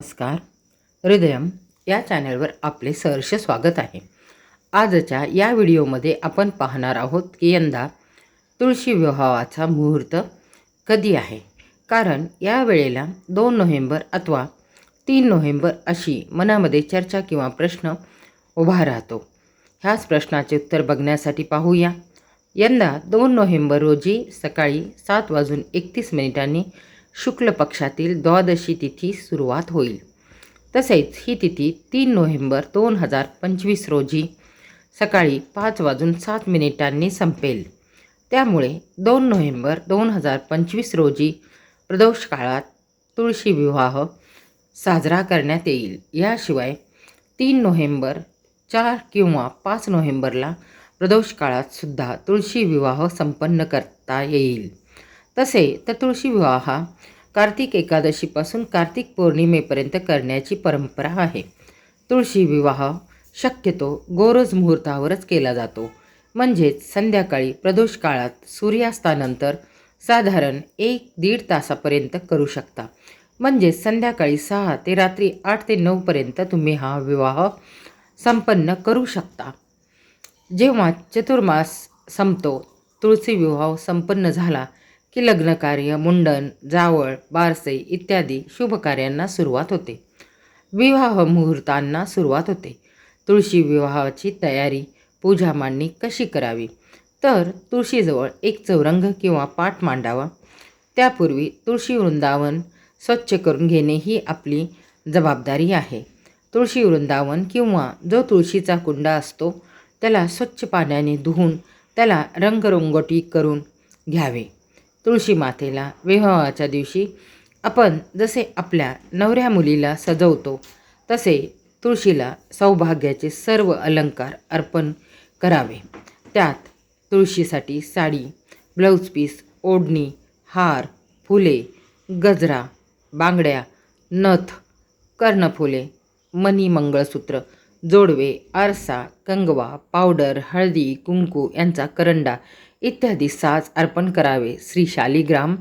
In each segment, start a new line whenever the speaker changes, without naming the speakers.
नमस्कार. हृदयम या चॅनलवर आपले सहर्ष स्वागत आहे. आजच्या या व्हिडिओमध्ये आपण पाहणार आहोत की यंदा तुळशी विवाहाचा मुहूर्त कधी आहे? कारण या वेळेला दोन नोव्हेंबर अथवा तीन नोव्हेंबर अशी मनामध्ये चर्चा किंवा प्रश्न उभा राहतो. ह्याच प्रश्नाचे उत्तर बघण्यासाठी पाहूया. यंदा दोन नोव्हेंबर रोजी सकाळी सात वाजून एकतीस मिनिटांनी शुक्ल पक्षातील द्वादशी तिथी सुरुवात होईल. तसेच ही तिथी तीन नोव्हेंबर दोन हजार पंचवीस रोजी सकाळी पाच वाजून सात मिनिटांनी संपेल. त्यामुळे दोन नोव्हेंबर दोन हजार पंचवीस रोजी प्रदोष काळात तुळशी विवाह साजरा करण्यात येईल. याशिवाय तीन नोव्हेंबर चार किंवा पाच नोव्हेंबरला प्रदोष काळात सुद्धा तुळशी विवाह संपन्न करता येईल. तसे तर तुळशी विवाह हा कार्तिक एकादशीपासून कार्तिक पौर्णिमेपर्यंत करण्याची परंपरा आहे. तुळशी विवाह शक्यतो गोरज मुहूर्तावरच केला जातो. म्हणजेच संध्याकाळी प्रदोष काळात सूर्यास्तानंतर साधारण एक दीड तासापर्यंत करू शकता. म्हणजेच संध्याकाळी सहा ते रात्री आठ ते नऊपर्यंत तुम्ही हा विवाह संपन्न करू शकता. जेव्हा चतुर्मास संपतो तुळशी विवाह संपन्न झाला की लग्नकार्य मुंडन जावळ बारसे इत्यादी शुभकार्यांना सुरुवात होते. विवाह मुहूर्तांना सुरुवात होते. तुळशी विवाहाची तयारी पूजा मांडणी कशी करावी? तर तुळशीजवळ एक चौरंग किंवा पाठ मांडावा. त्यापूर्वी तुळशी वृंदावन स्वच्छ करून घेणे ही आपली जबाबदारी आहे. तुळशी वृंदावन किंवा जो तुळशीचा कुंडा असतो त्याला स्वच्छ पाण्याने धुवून त्याला रंगरंगोटी करून घ्यावे. तुळशी मातेला विवाहाच्या दिवशी आपण जसे आपल्या नवऱ्या मुलीला सजवतो तसे तुळशीला सौभाग्याचे सर्व अलंकार अर्पण करावे. त्यात तुळशीसाठी साडी ब्लाऊज पीस ओढणी हार फुले गजरा बांगड्या नथ कर्णफुले मणी मंगळसूत्र जोडवे आरसा कंगवा पावडर हळदी कुंकू यांचा करंडा इत्यादी साज अर्पण करावे. श्री शालिग्राम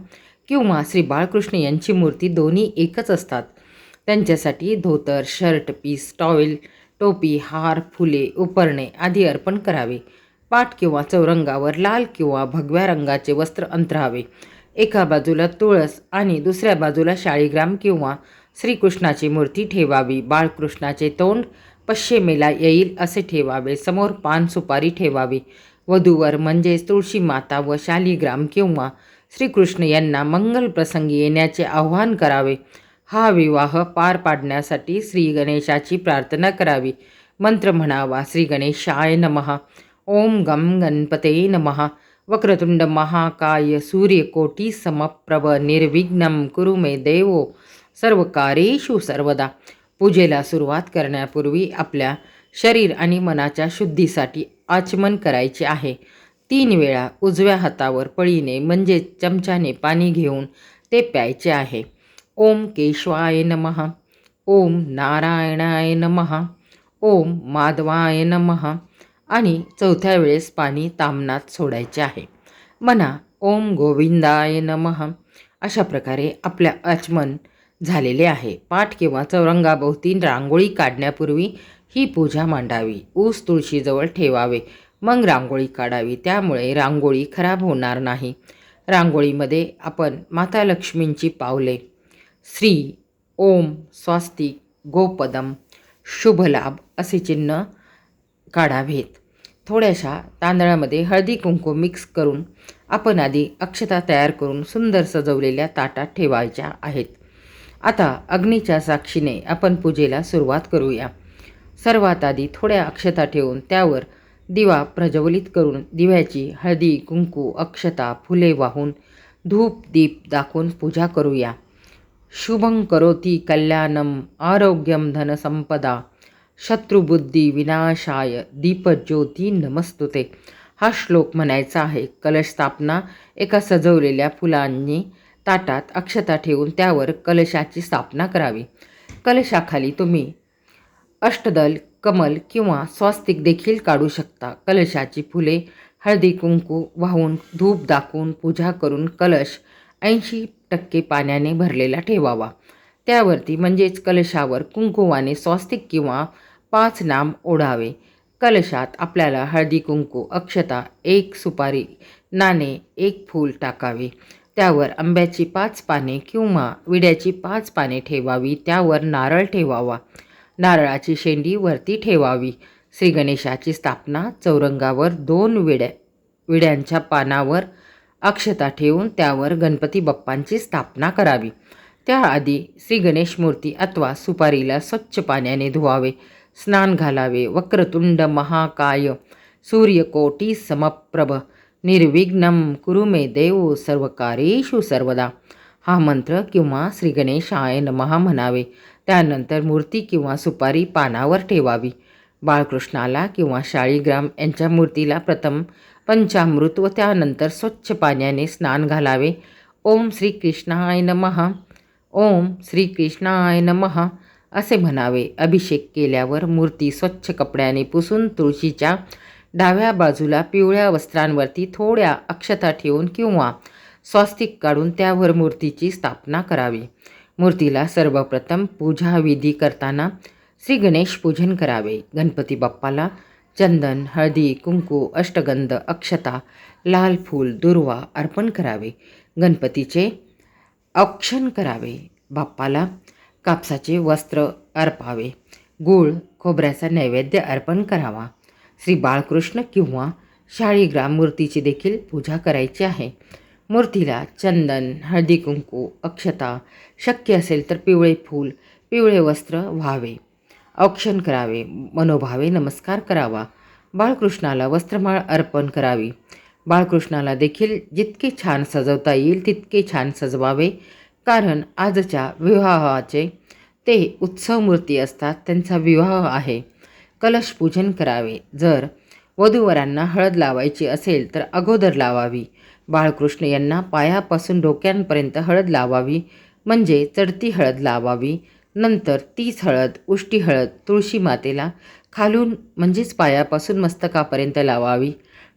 किंवा श्री बाळकृष्ण यांची मूर्ती दोन्ही एकच असतात. त्यांच्यासाठी धोतर शर्ट पीस टॉवेल टोपी हार फुले उपरणे आदी अर्पण करावे. पाठ किंवा चौरंगावर लाल किंवा भगव्या रंगाचे वस्त्र अंतरावे. एका बाजूला तुळस आणि दुसऱ्या बाजूला शाळीग्राम किंवा श्रीकृष्णाची मूर्ती ठेवावी. बाळकृष्णाचे तोंड पश्चिमेला येईल असे ठेवावे. समोर पान सुपारी ठेवावी. वधूवर म्हणजेच तुळशी माता व शालिग्राम किंवा श्रीकृष्ण यांना मंगलप्रसंगी येण्याचे आवाहन करावे. हा विवाह पार पाडण्यासाठी श्री गणेशाची प्रार्थना करावी. मंत्र म्हणावा श्री गणेशाय नमः. ओम गम गणपते नमः. वक्रतुंड महाकाय सूर्यकोटी समप्रभ निर्विघ्नं कुरु मे देवो. सर्व कार्येषु सर्वदा. पूजेला सुरुवात करण्यापूर्वी आपल्या शरीर आणि मनाच्या शुद्धीसाठी आचमन करायचे आहे. तीन वेळा उजव्या हातावर पळीने म्हणजे चमच्याने पाणी घेऊन ते प्यायचे आहे. ओम केशवाय नमः. ओम नारायणाय नमः. ओम माधवाय नमः. आणि चौथ्या वेळेस पाणी तामनात सोडायचे आहे. म्हणा ओम गोविंदाय नमः. अशा प्रकारे आपल्या आचमन झालेले आहे. पाठ किंवा चौरंगाभोवती रांगोळी काढण्यापूर्वी ही पूजा मांडावी. ऊस तुळशीजवळ ठेवावे. मग रांगोळी काढावी. त्यामुळे रांगोळी खराब होणार नाही. रांगोळीमध्ये आपण माता लक्ष्मींची पावले. श्री ओम स्वास्तिक गोपदम शुभलाभ असे चिन्ह काढावेत. थोड्याशा तांदळामध्ये हळदी कुंकू मिक्स करून आपण आधी अक्षता तयार करून सुंदर सजवलेल्या ताटात ठेवायच्या आहेत. आता अग्नीच्या साक्षीने आपण पूजेला सुरुवात करूया. सर्वात आधी थोड्या अक्षता ठेवून त्यावर दिवा प्रज्वलित करून दिव्याची हळदी कुंकू अक्षता फुले वाहून धूप दीप दाखवून पूजा करूया. शुभं करोती कल्याणम आरोग्यम धनसंपदा शत्रुबुद्धी विनाशाय दीपज्योती नमस्तुते. हा श्लोक म्हणायचा आहे. कलश स्थापना एका सजवलेल्या फुलांनी ताटात अक्षता ठेवून त्यावर कलशाची स्थापना करावी. कलशाखाली तुम्ही अष्टदल कमल किंवा स्वास्तिक देखील काढू शकता. कलशाची फुले हळदी कुंकू वाहून धूप दाखवून पूजा करून कलश ऐंशी टक्के पाण्याने भरलेला ठेवावा. त्यावरती म्हणजेच कलशावर कुंकुवाने स्वास्तिक किंवा पाच नाम ओढावे. कलशात आपल्याला हळदी कुंकू अक्षता एक सुपारी नाणे एक फूल टाकावे. त्यावर आंब्याची पाच पाने किंवा विड्याची पाच पाने ठेवावी त्यावर नारळ ठेवावा. नारळाची शेंडी वरती ठेवावी. श्री गणेशाची स्थापना चौरंगावर दोन विड्या विड्यांच्या पानावर अक्षता ठेवून त्यावर गणपती बाप्पांची स्थापना करावी. त्याआधी श्री गणेश मूर्ती अथवा सुपारीला स्वच्छ पाण्याने धुवावे स्नान घालावे. वक्रतुंड महाकाय सूर्यकोटी समप्रभ निर्विघ्नम कुरु मे देव सर्वकारेषु सर्वदा. हा मंत्र किंवा श्री गणेशाय नमः म्हणावे. त्यानंतर मूर्ती किंवा सुपारी पानावर ठेवावी. बाळकृष्णाला किंवा शाळीग्राम यांच्या मूर्तीला प्रथम पंचामृत व त्यानंतर स्वच्छ पाण्याने स्नान घालावे. ओम श्री कृष्णाय नमः. ओम श्री कृष्णाय नमः असे म्हणावे. अभिषेक केल्यावर मूर्ती स्वच्छ कपड्याने पुसून तुळशीच्या डाव्या बाजूला पिवळ्या वस्त्रांवरती थोड्या अक्षता ठेवून किंवा स्वास्तिक काढून त्यावर मूर्तीची स्थापना करावी. मूर्तीला सर्वप्रथम पूजाविधी करताना श्री गणेश पूजन करावे. गणपती बाप्पाला चंदन हळदी कुंकू अष्टगंध अक्षता लाल फूल दुर्वा अर्पण करावे. गणपतीचे औक्षण करावे. बाप्पाला कापसाचे वस्त्र अर्पावे. गूळ खोबऱ्याचा नैवेद्य अर्पण करावा. श्री बाळकृष्ण किंवा शाळीग्राम मूर्तीची देखील पूजा करायची आहे. मूर्तीला चंदन हळदी कुंकू अक्षता शक्य असेल तर पिवळे फूल पिवळे वस्त्र व्हावे. औक्षण करावे मनोभावे नमस्कार करावा. बाळकृष्णाला वस्त्रमाळ अर्पण करावी. बाळकृष्णाला देखील जितके छान सजवता येईल तितके छान सजवावे. कारण आजच्या विवाहाचे ते उत्सव मूर्ती असतात त्यांचा विवाह आहे. कलशपूजन करावे. जर वधूवरांना हळद लावायची असेल तर अगोदर लावावी. बाळकृष्ण यांना पायापासून डोक्यांपर्यंत हळद लावावी म्हणजे चढती हळद लावावी नंतर तीच हळद उष्टी हळद तुळशी मातेला खालून म्हणजेच पायापासून मस्तकापर्यंत लावावी.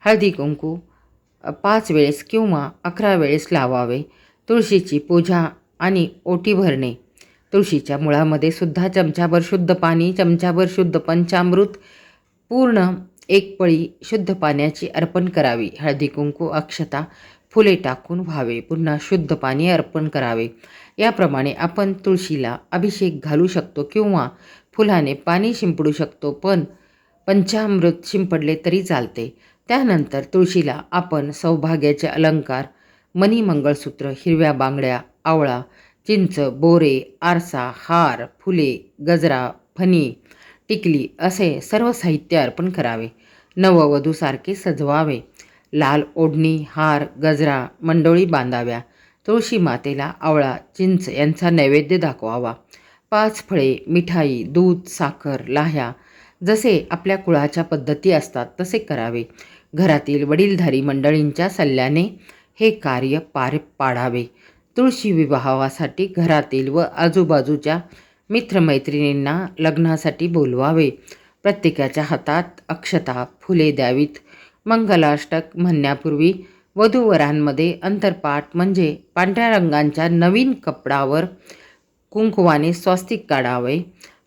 हळदी कुंकू पाच वेळेस किंवा अकरा वेळेस लावावे. तुळशीची पूजा आणि ओटी भरणे. तुळशीच्या मुळामध्ये सुद्धा चमचाभर शुद्ध पाणी चमचाभर शुद्ध पंचामृत पूर्ण एक पळी शुद्ध पाण्याची अर्पण करावी. हळदी कुंकू अक्षता फुले टाकून व्हावे. पुन्हा शुद्ध पाणी अर्पण करावे. याप्रमाणे आपण तुळशीला अभिषेक घालू शकतो किंवा फुलाने पाणी शिंपडू शकतो पण पंचामृत शिंपडले तरी चालते. त्यानंतर तुळशीला आपण सौभाग्याचे अलंकार मनी मंगळसूत्र हिरव्या बांगड्या आवळा चिंच बोरे आरसा हार फुले गजरा फणी टिकली असे सर्व साहित्य अर्पण करावे. नववधूसारखे सजवावे. लाल ओढणी हार गजरा मंडोळी बांधाव्या. तुळशी मातेला आवळा चिंच यांचा नैवेद्य दाखवावा. पाच फळे मिठाई दूध साखर लाह्या. जसे आपल्या कुळाच्या पद्धती असतात तसे करावे. घरातील वडीलधारी मंडळींच्या सल्ल्याने हे कार्य पार पाडावे. तुळशी विवाहासाठी घरातील व आजूबाजूच्या मित्रमैत्रिणींना लग्नासाठी बोलवावे. प्रत्येकाच्या हातात अक्षता फुले द्यावीत. मंगलाष्टक म्हणण्यापूर्वी वधूवरांमध्ये अंतरपाठ म्हणजे पांढऱ्या रंगांच्या नवीन कपडावर कुंकुवाने स्वास्तिक काढावे.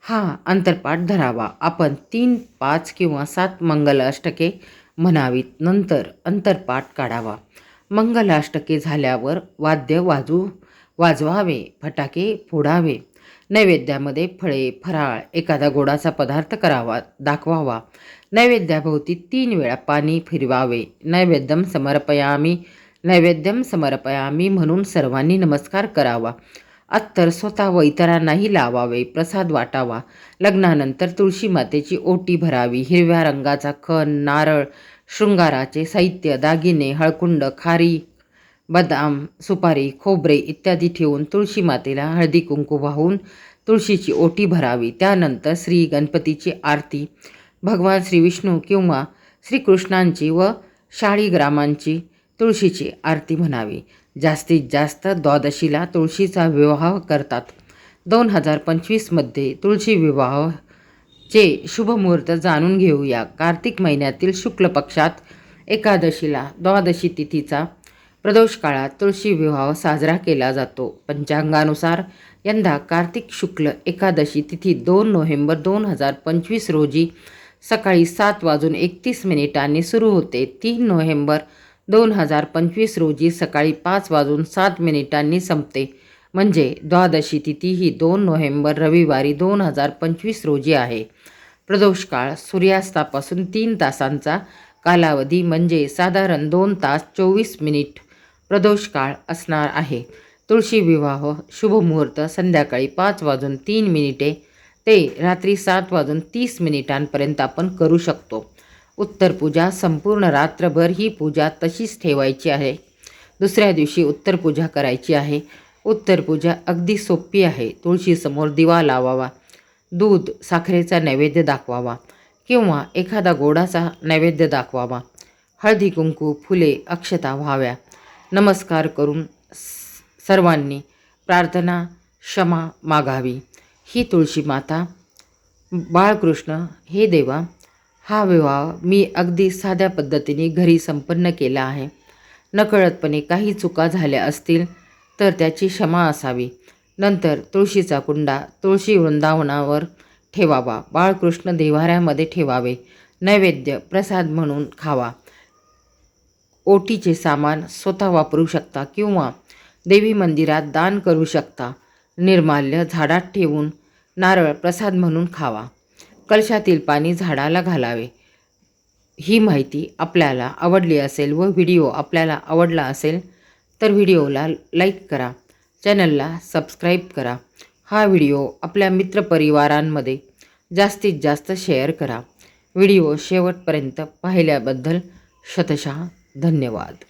हा अंतरपाठ धरावा. आपण तीन पाच किंवा सात मंगलाष्टके म्हणावीत. नंतर अंतरपाठ काढावा. मंगलाष्टके झाल्यावर वाद्य वाजू वाजवावे. फटाके फोडावे. नैवेद्यामध्ये फळे फराळ एखादा गोडाचा पदार्थ करावा दाखवावा. नैवेद्याभोवती तीन वेळा पाणी फिरवावे. नैवेद्यम समर्पयामी. नैवेद्यम समर्पयामी म्हणून सर्वांनी नमस्कार करावा. अत्तर स्वतः व इतरांनाही लावावे. प्रसाद वाटावा. लग्नानंतर तुळशी मातेची ओटी भरावी. हिरव्या रंगाचा खण नारळ शृंगाराचे साहित्य दागिने हळकुंड खारी बदाम सुपारी खोबरे इत्यादी ठेवून तुळशी मातेला हळदी कुंकू वाहून तुळशीची ओटी भरावी. त्यानंतर श्री गणपतीची आरती. भगवान श्री विष्णू किंवा श्रीकृष्णांची व शाळीग्रामांची तुळशीची आरती म्हणावी. जास्तीत जास्त द्वादशीला तुळशीचा विवाह करतात. दोन हजार पंचवीसमध्ये तुळशी विवाहचे शुभमुहूर्त जाणून घेऊया. कार्तिक महिन्यातील शुक्ल पक्षात एकादशीला द्वादशी तिथीचा प्रदोष काळात तुळशी विवाह साजरा केला जातो. पंचांगानुसार यंदा कार्तिक शुक्ल एकादशी तिथी दोन नोव्हेंबर दोन हजार पंचवीस रोजी सकाळी सात वाजून एकतीस मिनिटांनी सुरू होते. तीन नोव्हेंबर दोन हजार पंचवीस रोजी सकाळी पाच वाजून सात मिनिटांनी संपते. म्हणजे द्वादशी तिथी ही दोन नोव्हेंबर रविवारी दोन हजार पंचवीस रोजी आहे. प्रदोष काळ सूर्यास्तापासून तीन तासांचा कालावधी म्हणजे साधारण दोन तास चोवीस मिनिट. प्रदोष काळ असणार आहे. तुळशी विवाह शुभमुहूर्त संध्याकाळी पाच वाजून तीन मिनिटे ते रात्री सात वाजून तीस मिनिटांपर्यंत आपण करू शकतो. उत्तर पूजा संपूर्ण रात्रभर ही पूजा तशीच ठेवायची आहे. दुसऱ्या दिवशी उत्तर पूजा करायची आहे. उत्तर पूजा अगदी सोपी आहे. तुळशीसमोर दिवा लावावा. दूध साखरेचा नैवेद्य दाखवावा किंवा एखादा गोडाचा नैवेद्य दाखवावा. हळदी कुंकू फुले अक्षता व्हाव्या. नमस्कार करून स- सर्वांनी प्रार्थना क्षमा मागावी. ही तुळशी माता बाळकृष्ण हे देवा हा विवाह मी अगदी साध्या पद्धतीने घरी संपन्न केला आहे. नकळतपणे काही चुका झाल्या असतील तर त्याची क्षमा असावी. नंतर तुळशीचा कुंडा तुळशी वृंदावनावर ठेवावा. बाळकृष्ण देवाऱ्यामध्ये ठेवावे. नैवेद्य प्रसाद म्हणून खावा. ओटीचे सामान स्वतः वापरू शकता किंवा देवी मंदिरात दान करू शकता. निर्माल्य झाडात ठेवून नारळ प्रसाद म्हणून खावा. कलशातील पाणी झाडाला घालावे. ही माहिती आपल्याला आवडली असेल व व्हिडिओ आपल्याला आवडला असेल तर व्हिडिओला लाईक करा. चॅनलला सबस्क्राईब करा. हा व्हिडिओ आपल्या मित्रपरिवारांमध्ये जास्तीत जास्त शेअर करा. व्हिडिओ शेवटपर्यंत पाहिल्याबद्दल शतशः धन्यवाद.